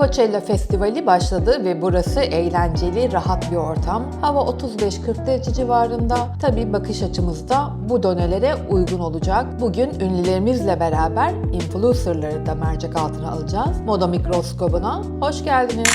Coachella Festivali başladı ve burası eğlenceli, rahat bir ortam. Hava 35-40 derece civarında. Tabii bakış açımız da bu dönelere uygun olacak. Bugün ünlülerimizle beraber influencerları da mercek altına alacağız. Moda mikroskobuna hoş geldiniz.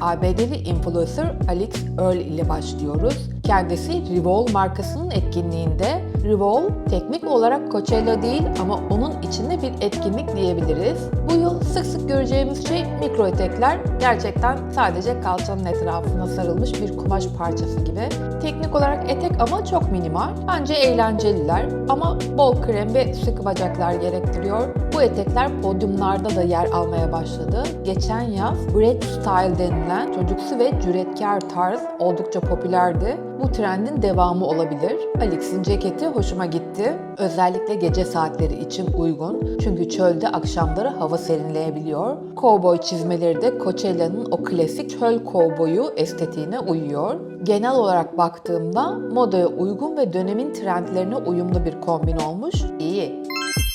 ABD'li influencer Alex Earl ile başlıyoruz. Kendisi Revol markasının etkinliğinde Revol teknik olarak Coachella değil ama onun içinde bir etkinlik diyebiliriz. Bu yıl sık sık göreceğimiz şey mikro etekler. Gerçekten sadece kalçanın etrafına sarılmış bir kumaş parçası gibi. Teknik olarak etek ama çok minimal. Bence eğlenceliler ama bol krem ve sıkı bacaklar gerektiriyor. Bu etekler podyumlarda da yer almaya başladı. Geçen yaz Bread Style denilen çocuksu ve cüretkar tarz oldukça popülerdi. Bu trendin devamı olabilir. Alex'in ceketi hoşuma gitti. Özellikle gece saatleri için uygun. Çünkü çölde akşamları hava serinleyebiliyor. Cowboy çizmeleri de Coachella'nın o klasik çöl kovboyu estetiğine uyuyor. Genel olarak baktığımda modaya uygun ve dönemin trendlerine uyumlu bir kombin olmuş. İyi.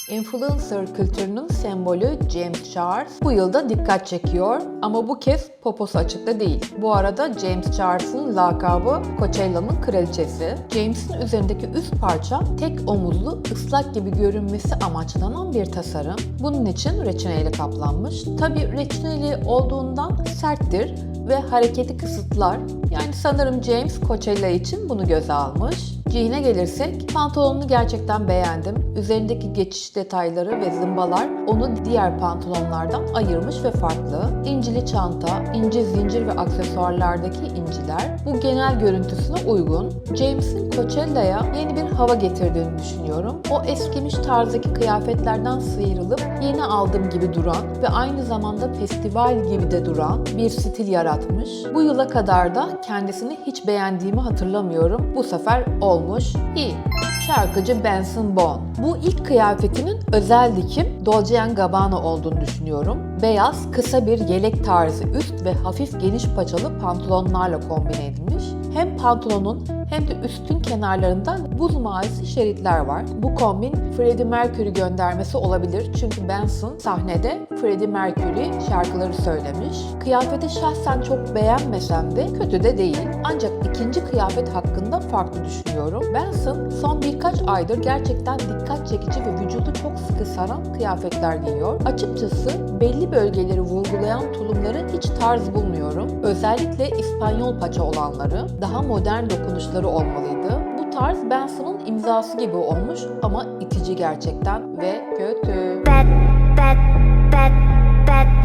Influencer kültürünün sembolü James Charles bu yılda dikkat çekiyor ama bu kez poposu açıkta değil. Bu arada James Charles'ın lakabı Coachella'nın kraliçesi. James'in üzerindeki üst parça tek omuzlu, ıslak gibi görünmesi amaçlanan bir tasarım. Bunun için reçineyle kaplanmış. Tabi reçineli olduğundan serttir ve hareketi kısıtlar. Yani sanırım James Coachella için bunu göze almış. Jean'e gelirsek pantolonunu gerçekten beğendim. Üzerindeki geçiş detayları ve zımbalar onu diğer pantolonlardan ayırmış ve farklı. İncili çanta, ince zincir ve aksesuarlardaki inciler bu genel görüntüsüne uygun. James'in Coachella'ya yeni bir hava getirdiğini düşünüyorum. O eskimiş tarzdaki kıyafetlerden sıyrılıp yeni aldığım gibi duran ve aynı zamanda festival gibi de duran bir stil yaratmış. Bu yıla kadar da kendisini hiç beğendiğimi hatırlamıyorum. Bu sefer olmuş. İyi. Şarkıcı Benson Boone. Bu ilk kıyafetinin özel dikim Dolce Gabbana olduğunu düşünüyorum. Beyaz, kısa bir yelek tarzı üst ve hafif geniş paçalı pantolonlarla kombine edilmiş. Hem pantolonun hem de üstün kenarlarında buz mavisi şeritler var. Bu kombin Freddie Mercury göndermesi olabilir çünkü Benson sahnede Freddie Mercury şarkıları söylemiş. Kıyafeti şahsen çok beğenmesem de kötü de değil. Ancak ikinci kıyafet hakkında farklı düşünüyorum. Benson son birkaç aydır gerçekten dikkat çekici ve vücudu çok sıkı saran kıyafetler giyiyor. Açıkçası belli bölgeleri vurgulayan tulumları hiç tarz bulmuyorum. Özellikle İspanyol paça olanları daha modern dokunuşları olmalıydı. Bu tarz Benson'un imzası gibi olmuş ama itici gerçekten ve kötü. bad, bad, bad.